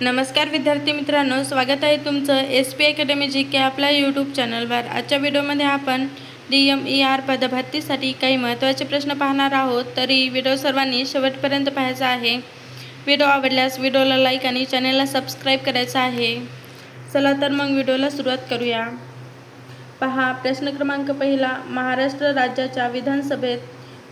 नमस्कार विद्यार्थी मित्रांनो स्वागत आहे तुमचं S P academy G K आपल्या यूट्यूब चॅनलवर आजच्या व्हिडिओमध्ये आपण डी एम ई आर पदभरतीसाठी काही महत्त्वाचे प्रश्न पाहणार आहोत. तरी व्हिडिओ सर्वांनी शेवटपर्यंत पाहायचा आहे. व्हिडिओ आवडल्यास व्हिडिओला लाईक आणि चॅनलला सबस्क्राईब करायचं आहे. चला तर मग व्हिडिओला सुरुवात करूया. पहा प्रश्न क्रमांक पहिला. महाराष्ट्र राज्याच्या विधानसभेत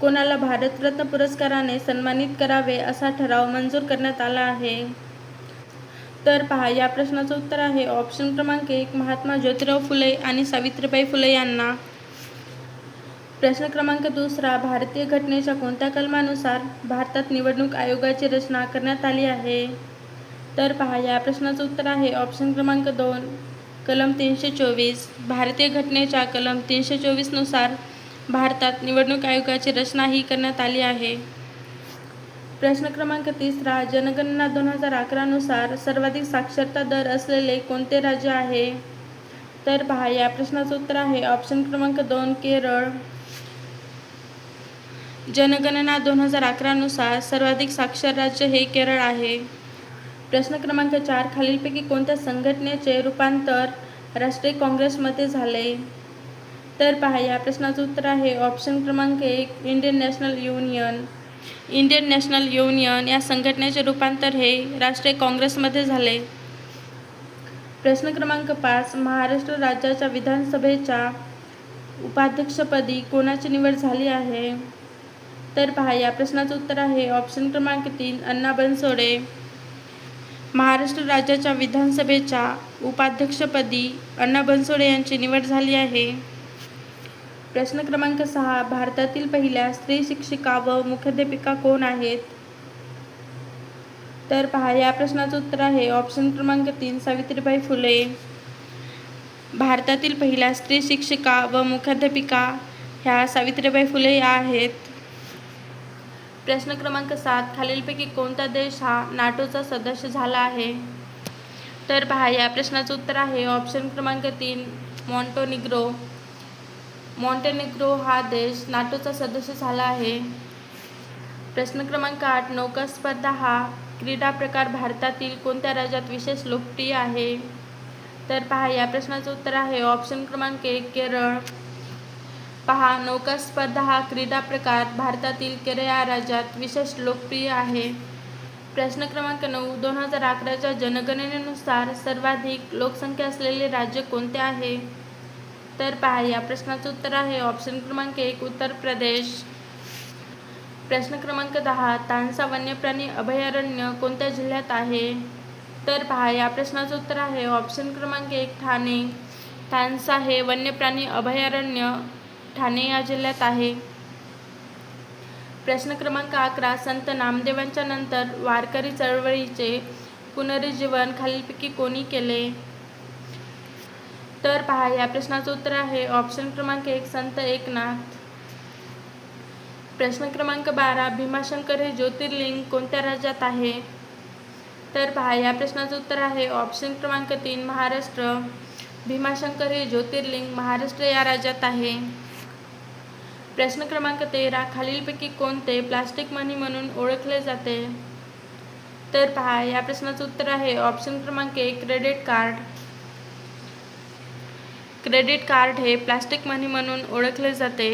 कोणाला भारतरत्न पुरस्काराने सन्मानित करावे असा ठराव मंजूर करण्यात आला आहे? तर पहा या प्रश्नाचं उत्तर आहे. ऑप्शन क्रमांक एक महात्मा ज्योतिराव फुले आणि सावित्रीबाई फुले यांना. प्रश्न क्रमांक दुसरा भारतीय घटनेच्या कोणत्या कलमानुसार भारतात निवडणूक आयोगाची रचना करण्यात आली आहे? तर पहा या प्रश्नाचं उत्तर आहे. ऑप्शन क्रमांक दोन कलम तीनशे चोवीस. भारतीय घटनेच्या कलम तीनशे चोवीसनुसार भारतात निवडणूक आयोगाची रचनाही करण्यात आली आहे. प्रश्न क्रमांक तिसरा जनगणना दोन हजार अकरानुसार सर्वाधिक साक्षरता दर असलेले कोणते राज्य आहे? तर पहा या प्रश्नाचं उत्तर आहे ऑप्शन क्रमांक दोन केरळ. जनगणना दोन हजार अकरानुसार सर्वाधिक साक्षर राज्य हे केरळ आहे. प्रश्न क्रमांक चार खालीलपैकी कोणत्या संघटनेचे रूपांतर राष्ट्रीय काँग्रेसमध्ये झाले? तर पहा या प्रश्नाचं उत्तर आहे ऑप्शन क्रमांक एक Indian National Union Indian National Union या संघटनेचे रूपांतर हे राष्ट्रीय काँग्रेसमध्ये झाले. प्रश्न क्रमांक पाच महाराष्ट्र राज्याच्या विधानसभेच्या उपाध्यक्षपदी कोणाची निवड झाली आहे? तर पहा या प्रश्नाचं उत्तर आहे ऑप्शन क्रमांक तीन अण्णा बनसोडे. महाराष्ट्र राज्याच्या विधानसभेच्या उपाध्यक्षपदी अण्णा बनसोडे यांची निवड झाली आहे. प्रश्न क्रमांक सहा भारतातील पहिल्या स्त्री शिक्षिका व मुख्याध्यापिका कोण आहेत? तर पहा या प्रश्नाचं उत्तर आहे. ऑप्शन क्रमांक तीन सावित्रीबाई फुले. भारतातील पहिल्या स्त्री शिक्षिका व मुख्याध्यापिका ह्या सावित्रीबाई फुले या आहेत. प्रश्न क्रमांक सात खालीलपैकी कोणता देश हा नाटोचा सदस्य झाला आहे? तर पहा या प्रश्नाचं उत्तर आहे. ऑप्शन क्रमांक तीन मॉन्टोनिग्रो. मॉन्टेनिग्रो हा देश नाटोचा सदस्य झाला आहे. प्रश्न क्रमांक आठ नौका स्पर्धा हा क्रीडा प्रकार भारतातील कोणत्या राज्यात विशेष लोकप्रिय आहे? तर पहा या प्रश्नाचं उत्तर आहे. ऑप्शन क्रमांक एक केरळ. पहा नौका स्पर्धा हा क्रीडा प्रकार भारतातील केरळ या राज्यात विशेष लोकप्रिय आहे. प्रश्न क्रमांक नऊ दोन हजार अकराच्या जनगणनेनुसार सर्वाधिक लोकसंख्या असलेले राज्य कोणते आहे? तर पहा. या प्रश्नाचं उत्तर आहे. ऑप्शन क्रमांक एक उत्तर प्रदेश. प्रश्न क्रमांक दहा तानसा वन्यप्राणी अभयारण्य कोणत्या जिल्ह्यात आहे? तर पहा या प्रश्नाचं उत्तर आहे. ऑप्शन क्रमांक एक ठाणे. तानसा हे वन्यप्राणी अभयारण्य ठाणे या जिल्ह्यात आहे. प्रश्न क्रमांक अकरा संत नामदेवांच्या नंतर वारकरी चळवळीचे पुनरुज्जीवन खालीलपैकी कोणी केले? तर पहा या प्रश्नाचं उत्तर आहे ऑप्शन क्रमांक एक संत एकनाथ. प्रश्न क्रमांक बारा भीमाशंकर हे ज्योतिर्लिंग कोणत्या राज्यात आहे? तर पहा या प्रश्नाचं उत्तर आहे ऑप्शन क्रमांक तीन महाराष्ट्र. भीमाशंकर हे ज्योतिर्लिंग महाराष्ट्र या राज्यात आहे. प्रश्न क्रमांक तेरा खालीलपैकी कोणते प्लास्टिक मनी म्हणून ओळखले जाते? तर पहा या प्रश्नाचं उत्तर आहे ऑप्शन क्रमांक एक क्रेडिट कार्ड क्रेडिट कार्ड हे प्लास्टिक मनी म्हणून ओळखले जाते.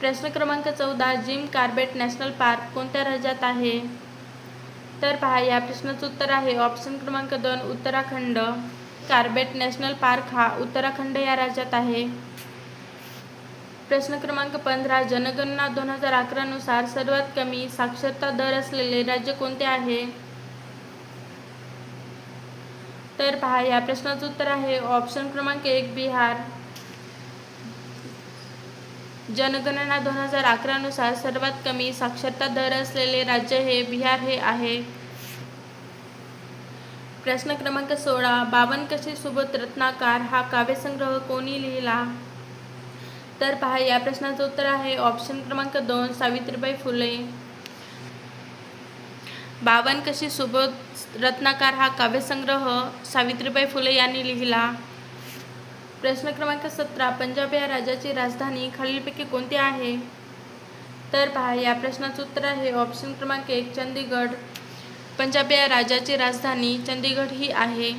प्रश्न क्रमांक चौदा जिम कार्बेट नॅशनल पार्क कोणत्या राज्यात आहे? तर पहा या प्रश्नाचं उत्तर आहे ऑप्शन क्रमांक दोन उत्तराखंड. कार्बेट नॅशनल पार्क हा उत्तराखंड या राज्यात आहे. प्रश्न क्रमांक पंधरा जनगणना दोन हजार अकरानुसार सर्वात कमी साक्षरता दर असलेले राज्य कोणते आहे? तर पहा या प्रश्नाचं उत्तर आहे ऑप्शन क्रमांक एक बिहार. जनगणना दोन हजार अकरानुसार सर्वात कमी साक्षरता दर असलेले राज्य हे बिहार हे आहे. प्रश्न क्रमांक सोळा बावन कशी सुबोध रत्नाकार हा काव्यसंग्रह कोणी लिहिला? तर पहा या प्रश्नाचं उत्तर आहे ऑप्शन क्रमांक दोन सावित्रीबाई फुले. बावन कशी सुबोध रत्नाकार हा काव्यसंग्रह सावित्रीबाई फुले यांनी लिहिला. प्रश्न क्रमांक सतरा पंजाब या राज्याची राजधानी खालीलपैकी कोणती आहे? तर पहा या प्रश्नाचं उत्तर आहे ऑप्शन क्रमांक एक चंदीगड. पंजाब या राज्याची राजधानी चंदीगड ही आहे.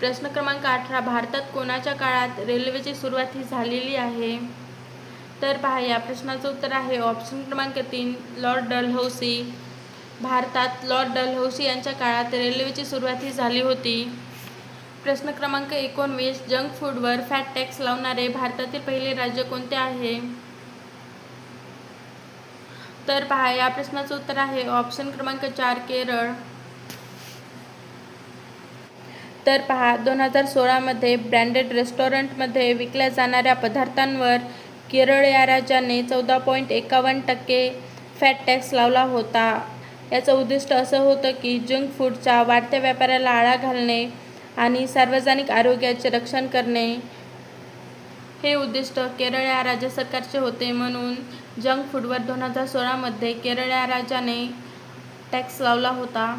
प्रश्न क्रमांक अठरा भारतात कोणाच्या काळात रेल्वेची सुरुवात ही झालेली आहे? तर पहा या प्रश्नाचं उत्तर आहे ऑप्शन क्रमांक तीन लॉर्ड डलहौसी. भारतात लॉर्ड डलहौसी यांच्या काळात रेल्वेची सुरुवात ही झाली होती. प्रश्न क्रमांक एकोणवीस जंक फूडवर फॅट टॅक्स लावणारे भारतातील पहिले राज्य कोणते आहे? तर पहा या प्रश्नाचं उत्तर आहे ऑप्शन क्रमांक चार केरळ. तर पहा दोन हजार सोळामध्ये ब्रँडेड रेस्टॉरंटमध्ये विकल्या जाणाऱ्या पदार्थांवर केरळ या राज्याने चौदा पॉईंट एकावन्न टक्के फॅट टॅक्स लावला होता. याचं उद्दिष्ट असं होतं की जंक फूडच्या वाढत्या व्यापाराला आळा घालणे आणि सार्वजनिक आरोग्याचे रक्षण करणे. हे उद्दिष्ट केरळ या राज्य सरकारचे होते म्हणून जंक फूडवर दोन हजार सोळामध्ये केरळ या राज्याने टॅक्स लावला होता.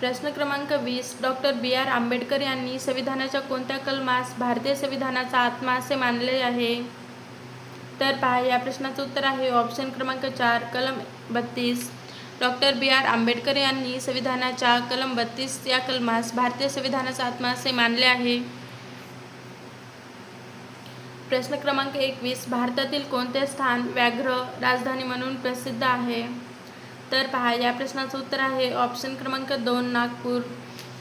प्रश्न क्रमांक वीस डॉक्टर बी आर आंबेडकर यांनी संविधानाच्या कोणत्या कलमास भारतीय संविधानाचा आत्मा असे मानले आहे? तर पहा या प्रश्नाचं उत्तर आहे. ऑप्शन क्रमांक चार कलम बत्तीस. डॉक्टर बी आर आंबेडकर यांनी संविधानाच्या कलम बत्तीस या कलमास भारतीय संविधानाचा आत्मा असे मानले आहे. प्रश्न क्रमांक एकवीस भारतातील कोणते स्थान व्याघ्र राजधानी म्हणून प्रसिद्ध आहे? तर पहा या प्रश्नाचं उत्तर आहे ऑप्शन क्रमांक दोन नागपूर.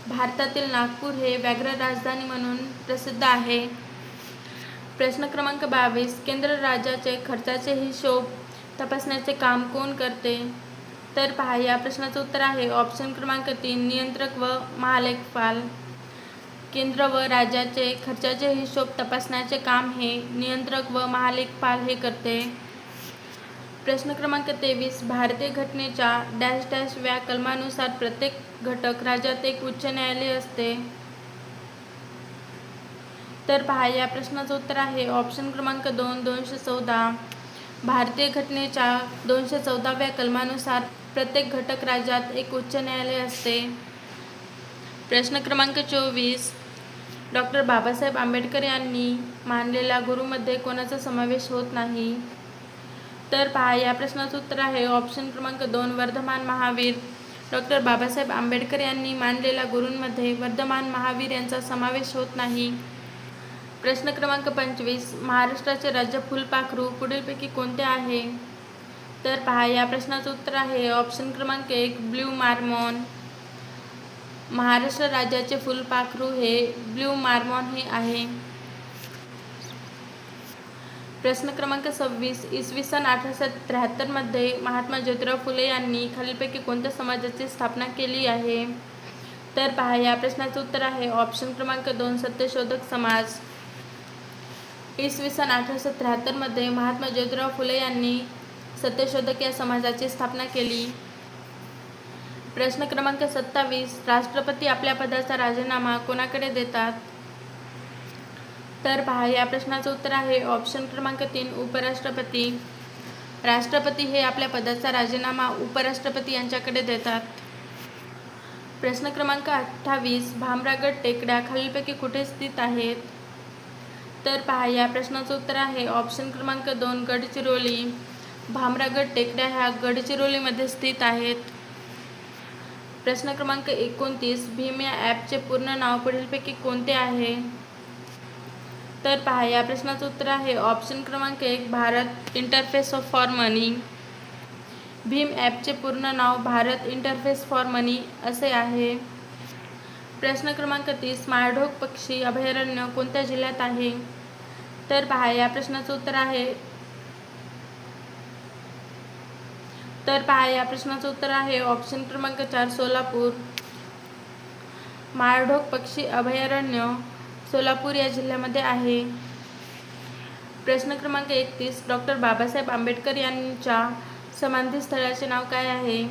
भारतातील नागपूर हे व्याघ्र राजधानी म्हणून प्रसिद्ध आहे. प्रश्न क्रमांक बावीस केंद्र राज्याचे खर्चाचे हिशोब तपासण्याचे काम कोण करते? तर पहा या प्रश्नाचं उत्तर आहे. ऑप्शन क्रमांक तीन नियंत्रक व महालेखपाल. केंद्र व राज्याचे खर्चाचे हिशोब तपासण्याचे काम हे नियंत्रक व महालेखपाल हे करते. प्रश्न क्रमांक तेवीस भारतीय घटनेच्या डॅश डॅश व्या कलमानुसार प्रत्येक घटक राज्यात एक उच्च न्यायालय असते. तर पहा या प्रश्नाचं उत्तर आहे. ऑप्शन क्रमांक दोन दोनशे चौदा. भारतीय घटनेच्या दोनशे चौदाव्या कलमानुसार प्रत्येक घटक राज्यात एक उच्च न्यायालय असते. प्रश्न क्रमांक चोवीस. डॉक्टर बाबासाहेब आंबेडकर यांनी मानलेल्या गुरुमध्ये कोणाचा समावेश होत नाही? तर पहा या प्रश्नाचं उत्तर आहे ऑप्शन क्रमांक दोन वर्धमान महावीर. डॉक्टर बाबासाहेब आंबेडकर यांनी मानलेल्या गुरूंमध्ये वर्धमान महावीर यांचा समावेश होत नाही. प्रश्न क्रमांक पंचवीस. महाराष्ट्राचे राज्य फुलपाखरू पुढीलपैकी कोणते आहे? तर पहा या प्रश्नाचं उत्तर आहे. ऑप्शन क्रमांक एक ब्ल्यू मार्मॉन. महाराष्ट्र राज्याचे फुलपाखरू हे ब्ल्यू मार्मॉन हे आहे. प्रश्न क्रमांक सव्वीस इसवी सन अठराशे त्र्याहत्तरमध्ये महात्मा ज्योतिराव फुले यांनी खालीलपैकी कोणत्या समाजाची स्थापना केली आहे? तर पहा या प्रश्नाचं उत्तर आहे. ऑप्शन क्रमांक दोन सत्यशोधक समाज. इसवी सन अठराशे त्र्याहत्तरमध्ये महात्मा ज्योतिराव फुले यांनी सत्यशोधक या समाजाची स्थापना केली. प्रश्न क्रमांक सत्तावीस राष्ट्रपती आपल्या पदाचा राजीनामा कोणाकडे देतात? तर पहा या प्रश्नाचं उत्तर आहे ऑप्शन क्रमांक तीन उपराष्ट्रपती. राष्ट्रपती हे आपल्या पदाचा राजीनामा उपराष्ट्रपती यांच्याकडे देतात. प्रश्न क्रमांक अठ्ठावीस भामरागड टेकड्या खालीलपैकी कुठे स्थित आहेत? तर पहा या प्रश्नाचं उत्तर आहे ऑप्शन क्रमांक दोन गडचिरोली. भामरागड टेकड्या ह्या गडचिरोलीमध्ये स्थित आहेत. प्रश्न क्रमांक एकोणतीस भीम या ॲपचे पूर्ण नाव पुढीलपैकी कोणते आहे? तर पहा या प्रश्नाचं उत्तर आहे ऑप्शन क्रमांक एक Bharat interface of for money Bhim ॲपचे पूर्ण नाव भारत इंटरफेस फॉर मनी असे आहे. प्रश्न क्रमांक तीस माळढोक पक्षी अभयारण्य कोणत्या जिल्ह्यात आहे? तर पहा या प्रश्नाचं उत्तर आहे तर पहा या प्रश्नाचं उत्तर आहे. ऑप्शन क्रमांक चार सोलापूर. माळढोक पक्षी अभयारण्य सोलापूर या जिल्ह्यामध्ये आहे. प्रश्न क्रमांक एकतीस डॉक्टर बाबासाहेब आंबेडकर यांच्या समाधीस्थळाचे नाव काय आहे?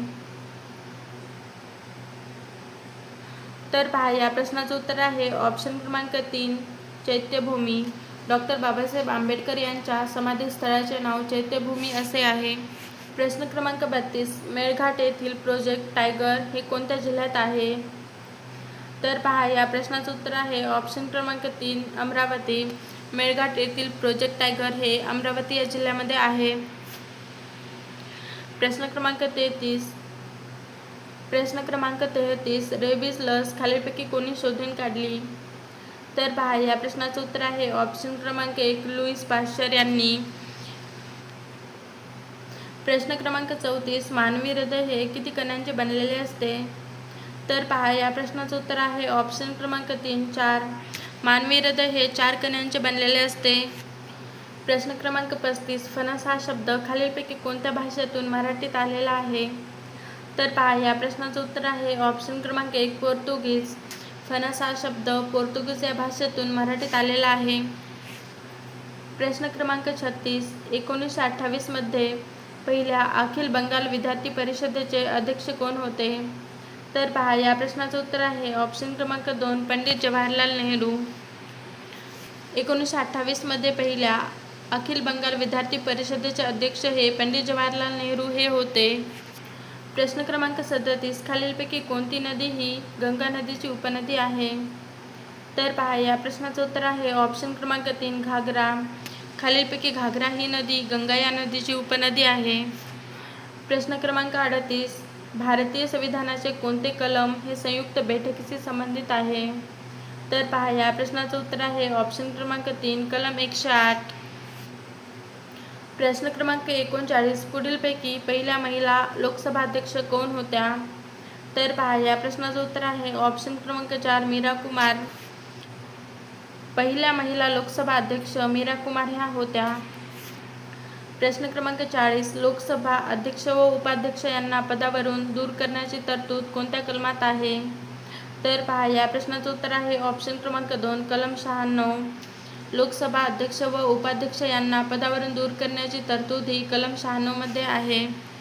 तर पहा या प्रश्नाचं उत्तर आहे. ऑप्शन क्रमांक तीन चैत्यभूमी. डॉक्टर बाबासाहेब आंबेडकर यांच्या समाधीस्थळाचे नाव चैत्यभूमी असे आहे. प्रश्न क्रमांक बत्तीस मेळघाट येथील प्रोजेक्ट टायगर हे कोणत्या जिल्ह्यात आहे? तर पहा या प्रश्नाचं उत्तर आहे ऑप्शन क्रमांक तीन अमरावती. मेळघाट येथील प्रोजेक्ट टायगर हे अमरावती या जिल्ह्यामध्ये आहे. प्रश्न क्रमांक तेहतीस. प्रश्न क्रमांक तेहतीस रेबीज लस खालीलपैकी कोणी शोधून काढली? तर पहा या प्रश्नाचं उत्तर आहे ऑप्शन क्रमांक एक लुईस पाश्चर यांनी. प्रश्न क्रमांक चौतीस मानवी हृदय हे किती कणांचे बनलेले असते? तर पहा या प्रश्नाचं उत्तर आहे ऑप्शन क्रमांक तीन चार. मानवी हृदय हे चार कणांचे बनलेले असते. प्रश्न क्रमांक पस्तीस फणस हा शब्द खालीलपैकी कोणत्या भाषेतून मराठीत आलेला आहे? तर पहा या प्रश्नाचं उत्तर आहे ऑप्शन क्रमांक एक पोर्तुगीज. फणस हा शब्द पोर्तुगीज या भाषेतून मराठीत आलेला आहे. प्रश्न क्रमांक छत्तीस एकोणीसशे अठ्ठावीसमध्ये पहिल्या अखिल बंगाल विद्यार्थी परिषदेचे अध्यक्ष कोण होते? तर पहा या प्रश्नाचं उत्तर आहे ऑप्शन क्रमांक दोन पंडित जवाहरलाल नेहरू. एकोणीसशे अठ्ठावीसमध्ये पहिल्या अखिल बंगाल विद्यार्थी परिषदेचे अध्यक्ष हे पंडित जवाहरलाल नेहरू हे होते. प्रश्न क्रमांक सदतीस खालीलपैकी कोणती नदी ही गंगा नदीची उपनदी आहे? तर पहा या प्रश्नाचं उत्तर आहे ऑप्शन क्रमांक तीन घागरा. खालीलपैकी घागरा ही नदी गंगा या नदीची उपनदी आहे. प्रश्न क्रमांक अडतीस. भारतीय संविधानाचे कोणते कलम हे संयुक्त बैठकीशी संबंधित आहे? तर पहा या प्रश्नाचं उत्तर आहे ऑप्शन क्रमांक तीन कलम एकशे आठ. प्रश्न क्रमांक एकोणचाळीस. पुढीलपैकी पहिल्या महिला लोकसभा अध्यक्ष कोण होत्या? तर पहा या प्रश्नाचं उत्तर आहे ऑप्शन क्रमांक चार मीरा कुमार. पहिल्या महिला लोकसभा अध्यक्ष मीरा कुमार ह्या होत्या. प्रश्न क्रमांक चाळीस लोकसभा अध्यक्ष व उपाध्यक्ष यांना पदावरून दूर करण्याची तरतूद कोणत्या कलमात आहे? तर पहा या प्रश्नाचं उत्तर आहे ऑप्शन क्रमांक दोन कलम शहाण्णव. लोकसभा अध्यक्ष व उपाध्यक्ष यांना पदावरून दूर करण्याची तरतूद ही कलम शहाण्णवमध्ये आहे.